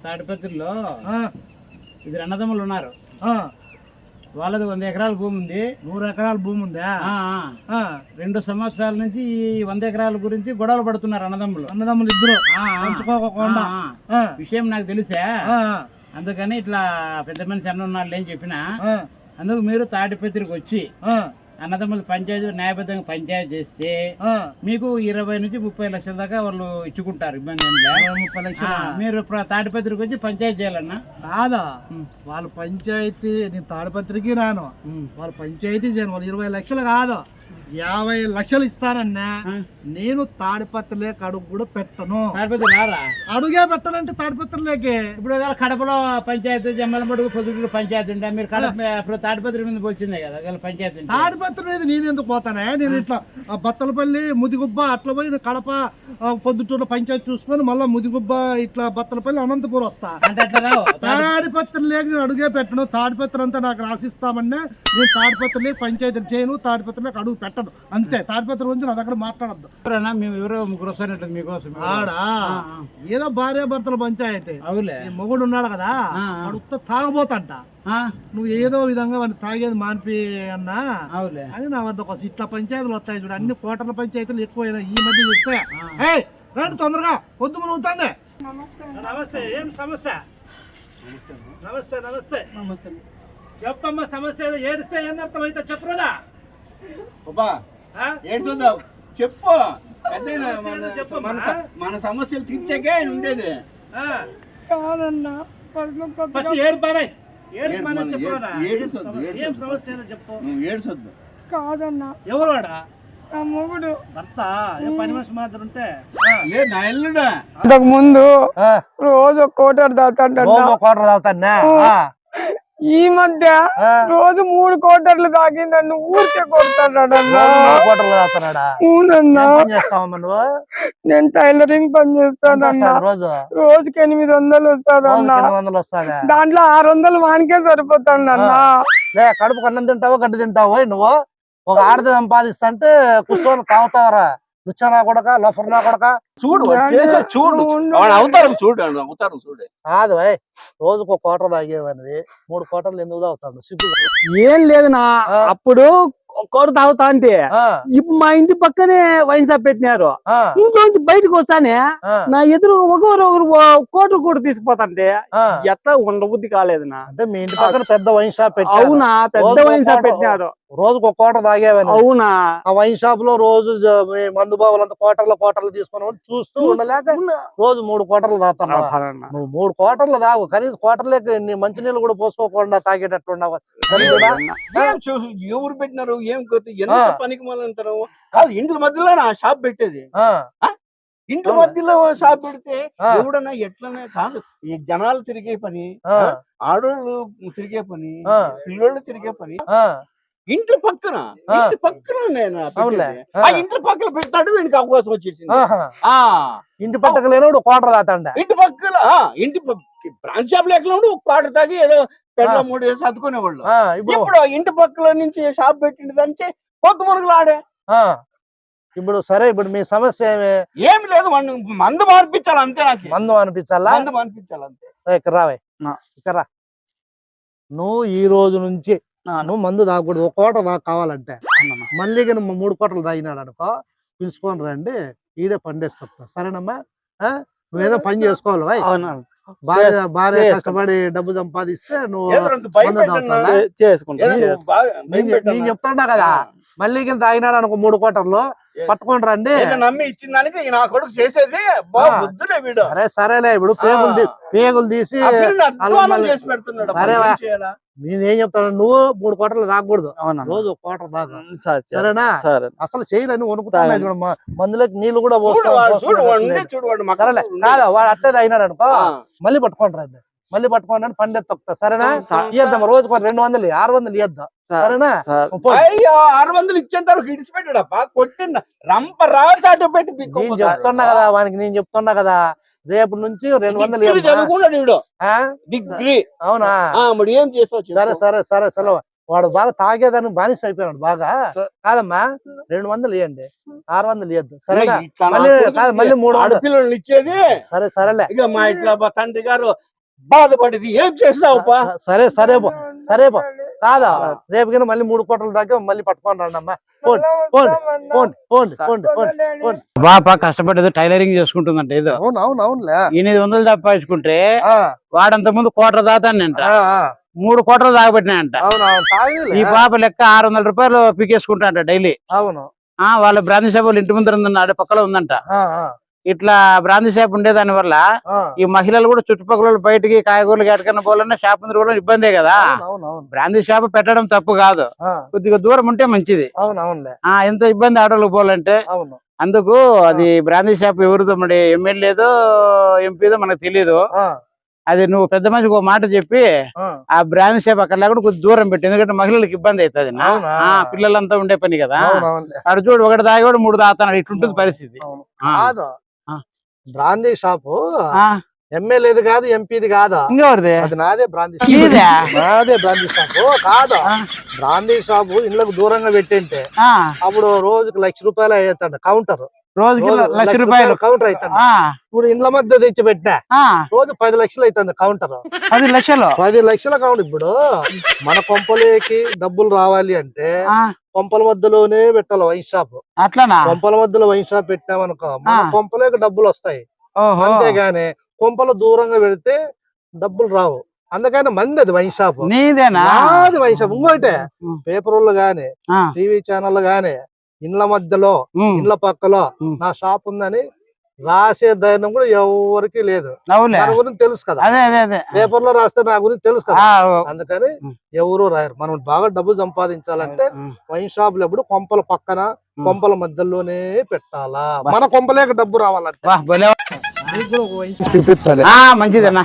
తాడిపత్రిలో ఆ, ఇద్దరు అన్నదమ్ములు ఉన్నారు. ఆ, వాళ్ళది వంద ఎకరాల భూమి ఉంది. నూరు ఎకరాల భూమి ఉందా? ఆ, ఆ. ఆ, రెండు సంవత్సరాల నుంచి ఈ వంద ఎకరాల గురించి గొడవలు పడుతున్నారు అన్నదమ్ములు. అన్నదమ్ములు ఇద్దరు. పంచుకోకుండా విషయం నాకు తెలిసే? అందుకని ఇట్లా పెద్ద మనిషి అన్న ఉన్నాళ్ళు ఏం చెప్పిన అందుకు మీరు తాడిపత్రికి వచ్చి అన్నదమ్ములు పంచాయతీ న్యాయబద్ధంగా పంచాయతీ చేస్తే. మీకు ఇరవై నుంచి ముప్పై లక్షల దాకా వాళ్ళు ఇచ్చుకుంటారు ముప్పై లక్షలు? మీరు తాడిపత్రికి వచ్చి పంచాయతీ చేయాలన్నా? కాదా? ఉం. వాళ్ళ పంచాయతీ నేను తాడిపత్రికి రాను. వాళ్ళ పంచాయతీ చేయను. వాళ్ళు ఇరవై లక్షలు కాదు. యాభై లక్షలు ఇస్తానన్నా. నేను తాడిపత్రిలేక అడుగు కూడా పెట్టను. అడుగే పెట్టనంటే తాడిపత్రిలేకే. ఇప్పుడు కడపలో పంచాయతీ జమ్మలమడుగు పొద్దుటూరు పంచాయతీ ఉంటే మీరు కడప ఇప్పుడు తాడిపత్రి మీద వచ్చింది కదా పంచాయతీ. తాడిపత్రి మీద నేను ఎందుకు పోతానే? నేను ఇట్లా బత్తలపల్లి ముదిగుబ్బ అట్లా పోయి కడప పొద్దుటూరు పంచాయతీ చూసుకొని మళ్ళీ ముదిగుబ్బ ఇట్లా బత్తలపల్లి అనంతపురం వస్తా. తాడిపత్రి లేక నేను అడుగే పెట్టను. తాడిపత్రి అంతా నాకు రాసిస్తామన్నా నేను తాడిపత్రి లేక పంచాయతీ చేయను తాడిపత్రి లేక అడుగు పెట్టను. అంతే తాడిపత్రి గురించి నా దగ్గర మాట్లాడద్దు. ఎవరన్నా మేము ఎవరో ముగ్గురు వస్తున్నట్టు మీకోసం. ఆడా. ఏదో భార్య భర్తల పంచాయతీ. అవులే మొగుడు ఉన్నాడు కదా. అడుగుతా తాగబోతంట. ఆ, నువ్వు ఏదో విధంగా వాడిని తాగేది మానిపి అన్నా అవులే అని నా వద్దకు వస్తాయి ఇట్లా పంచాయతీలు వస్తాయి చూడు అన్ని కోటల పంచాయతీలు ఎక్కువ ఈ మధ్య. ఏయ్ రండి తొందరగా పొద్దు మనం అవుతుంది నమస్తే ఏం సమస్య? నమస్తే నమస్తే నమస్తే. చెప్పమ్మా సమస్య ఏదో ఏడిస్తే ఏం అర్థం అయితే చెప్పరా అబ్బా ఏం చూద్దాం? చెప్పు. చెప్పు, మన సమస్యలు తీర్చాకే ఆయన ఉండేది. కాదన్నా ఫస్ట్ ఏం సమస్య- చెప్పు. ఏడ్చొద్దు ఎవరు వాడా మొగుడు. భర్త? పని మనిషి మాత్రం ఉంటే? ఇంతకు ముందు రోజు కోటర్ తాగుతాడ కోటర్ తాగుతానా ఈ మధ్య రోజు మూడు కోటర్లు తాగి నన్ను. ఊరికే కొడతాడన్నా నేను టైలరింగ్ పని చేస్తానన్నా. రోజు? రోజుకి ఎనిమిది వందలు వస్తాదన్నా. దాంట్లో ఆరు వందలు వానికే సరిపోతాడన్నా లే కడుపు కన్నం తింటావో గడ్డి తింటావో? నువ్వు? ఒక ఆడది సంపాదిస్తా అంటే కూర్చొని తాగుతావరా రుచనా కొడక లఫర్నా కొడక? చూడు చేసే చూడు. అవతారం చూడు అవతారం చూడు. కాదు భయ్ రోజుకు ఒక కోటర్ తాగేవని మూడు కోటర్లు ఎందుకు తాగుతాడు? సిగ్గు ఏం లేదునా ఆ. అప్పుడు కోట తాగుతా అంటే మా ఇంటి పక్కనే వైన్ షాప్ పెట్టినారు. ఇంట్లోంచి బయటకు వస్తానే నా ఎదురు ఒకరు ఒకరు కోట కూడా తీసుకుపోతాంటే. ఎట్లా ఉండబుద్ధి కాలేదునా? అంటే మీ ఇంటి పక్కన పెద్ద వైన్ షాప్ అవునా? పెద్ద వైన్ షాప్ పెట్టినారు. రోజుకు ఒక కోట తాగేవని అవునా? ఆ వైన్ షాప్లో రోజు మందు బాబులంతా కోటర్ల కోటర్లు తీసుకుని చూస్తూ ఉండలేక రోజు మూడు కోటర్లు ఫలానా. నువ్వు మూడు కోటర్లు తాగు. కనీసం కోటర్లేక నీ మంచినీళ్ళు కూడా పోసుకోకుండా తాగేటట్లున్నావు ఎవరు పెట్టినారు? ఏం ఎంత. పనికి అంటారు? కాదు ఇంట్ల మధ్యలో నా షాప్ పెట్టేది. ఇంటి? మధ్యలో షాప్ పెడితే ఎవడన్నా ఎట్లనే కాదు. ఈ జనాలు తిరిగే పని ఆడోళ్ళు తిరిగే పని. పిల్లోళ్ళు తిరిగే పని ఇంటి పక్కన. ఇంటి పక్కన నేను. ఆ. ఇంటి పక్కన పెట్టాడు వీడికి అవకాశం వచ్చేసింది. ఆ ఇంటి పక్కన లేనప్పుడు కోటర్ తాతండ ఇంటి పక్కన ఆ, ఇంటి బ్రాంచ్ షాప్ లేకపోతే ఒక పాట తాగి ఏదో పెద్ద మూడు వేసి అద్దుకునేవాళ్ళు ఇప్పుడు ఇప్పుడు ఇంటి పక్కల నుంచి షాప్ పెట్టింది దానికి కొత్త మునుగులు ఆడే ఆ, ఇప్పుడు సరే ఇప్పుడు మీ సమస్య ఏమి ఏమి లేదు మందు మార్పించాలి అంతే నాకు మందు అనిపించాలా మందు మార్పించాలి అంతే ఇక్కడ రావే. ఇక్కడ రా. నువ్వు ఈ రోజు నుంచి. నువ్వు మందు తాగకూడదు. ఒక కోట నాకు కావాలంటే. మళ్ళీ కానీ మూడు కోటలు తాగినాడు అనుకో పిలుచుకొని రండి ఈడే పండేసుకుంటా సరేనమ్మా? నువ్వేదో పని చేసుకోవాలి భయ్. భార్య భార్య. కష్టపడి డబ్బు సంపాదిస్తే నువ్వు నేను చెప్- నేను భయపెట్టన్నా. చెప్తున్నా కదా. మళ్ళీ కింద తాగినాడు అనుకో మూడు కోటర్లు ఏ- పట్టుకొని రండి. ఏదో నమ్మి ఇచ్చిన దానికి నా కొడుకు చేసేది సరే సరేలే ఇప్పుడు పేగులు పేగులు తీసి సరే నేనేం చెప్తాను? నువ్వు మూడు కోటలు తాగకూడదు. రోజు ఒక సరే, సరే. సరేనా? సరే. అసలు చేయలేని వణుకుతాను మందులోకి నీళ్ళు కూడా ఉండే. కాదా వాడు అట్టే తాగినాడు అనుకో. మళ్ళీ పట్టుకోండి రండి మళ్ళీ పట్టుకోండి పండె తొక్కుతా సరేనా? ఇద్దాం రోజుకు ఒక రెండు వందలు ఆరు వందలు ఇద్దాం సరే. సరేనా? సరే. అయ్యో ఆరు వందలు ఇచ్చేంత వరకు ఇడిచిపెట్టాడప్ప కొట్టిన రంప రాచాటు పెట్టి నేను. చెప్తున్నా కదా వానికి నేను చెప్తున్నా కదా రేపు నుంచి రెండు వందలు. చదువుకున్నాడు వీడు ఆ? డిగ్రీ. అవునా? మరి ఏం చెప్పు. సరే సరే సరే సెలవు. వాడు బాగా తాగేదానికి బానిస అయిపోయినాడు బాగా. సరే. కాదమ్మా రెండు వందలు ఇవ్వండి ఆరు వందలు ఇవ్వద్దు సరేనా? నా మళ్ళీ మూడు వందలు. ఇచ్చేది. సరే సరేలే. ఇక మా ఇట్లా మా తండ్రి గారు బాధపడింది. ఏం చేస్తావుపా సరే సరే పో సరే పో కాదా? రేపు కింద మళ్ళీ మూడు కోట్ల దాకా మళ్ళీ పట్టుకొని రండి అమ్మా. పోండి పోండి పోండి పోండి పోండి పోండి పోండి. బాపా కష్టపడేది టైలరింగ్ చేసుకుంటుందంట ఏదో. అవును అవును అవునులే. ఎనిమిది వందలు సంపాదించుకుంటే ఆ, వాడంత ముందు కోట్ల దాతానంట. మూడు కోట్ల దాగబెట్టినాయంట. అవును అవును తాగిలే. ఈ పాప లెక్క ఆరు వందల రూపాయలు పీకేసుకుంటా డైలీ. అవును. ఆ వాళ్ళ బ్రాంతి షాప్ వాళ్ళ ఇంటి ముందర ఉందంట. ఆ, ఆ, ఇట్లా బ్రాంతి షాప్ ఉండేదాని వల్ల. ఈ మహిళలు కూడా చుట్టుపక్కల బయటికి కాయగూరలు ఎక్కడికన్నా పోవాలన్నా షాప్ ముందర కూడా ఇబ్బందే కదా. బ్రాంతి షాప్ పెట్టడం తప్పు కాదు. కొద్దిగా దూరం ఉంటే మంచిది. ఆ ఎంత ఇబ్బంది ఆటోలకు పోవాలంటే అందుకు అది బ్రాంతి షాప్ ఎవరిదో మరి ఎమ్మెల్యేదో ఎంపీదో మనకు తెలియదు అది నువ్వు పెద్ద మనిషికి ఒక మాట చెప్పి ఆ. బ్రాంతి షాప్ అక్కడ లేకుండా కొద్ది దూరం పెట్టి. ఎందుకంటే మహిళలకు ఇబ్బంది అవుతుంది పిల్లలంతా ఉండే పని కదా. అటు చూడు ఒకటి తాగేవాడు మూడు తాగుతున్నాడు. ఇట్లుంటుంది పరిస్థితి. Brandy shop. ఎమ్మెల్యేది కాదు ఎంపీది కాదు? ఇంకెవరిది? అది నాదే బ్రాందీ నీదే? షాపు. నాదే? Brandy shop. కాదు. బ్రాందీ షాపు ఇళ్ళకు దూరంగా పెట్టింటే అప్పుడు రోజుకి లక్ష రూపాయలు అయ్యేస్తాడు కౌంటర్. రోజుకి రోజు లక్ష రూపాయలు కౌంటర్ అవుతాడు ఆ, ఇప్పుడు ఇండ్ల మధ్య తెచ్చి పెట్టినా. ఆ, రోజు పది లక్షలు అవుతుంది కౌంటర్ పది లక్షలు. పది లక్షల కౌంటర్ ఇప్పుడు. మన కొంపలేకి డబ్బులు రావాలి అంటే కొంపల మధ్యలోనే పెట్టాలి వైన్ షాప్ అట్లనా? కొంపల మధ్యలో వైన్ షాప్ పెట్టామనుకో మన. కొంపలేకి డబ్బులు వస్తాయి. అంతేగాని కొంపలు దూరంగా పెడితే డబ్బులు రావు. అందుకని మంది అది వైన్ షాప్ నీదేనా? నాది వైన్ షాప్ ఇంకోటే. పేపర్లు గాని టీవీ ఛానల్ గాని ఇండ్ల మధ్యలో ఇండ్ల పక్కలో. నా షాప్ ఉందని రాసే ధైర్యం కూడా ఎవరికి లేదు. మన గురించి తెలుసు కదా. పేపర్లో రాస్తే నా గురించి తెలుసు కదా. అందుకని. ఎవరు రాయరు. మనం బాగా డబ్బు సంపాదించాలంటే వైన్ షాపులు ఎప్పుడు కొంపల పక్కన. కొంపల మధ్యలోనే పెట్టాలా. మన కొంపలేక డబ్బు రావాలంటే. షాప్ మంచిదన్నా.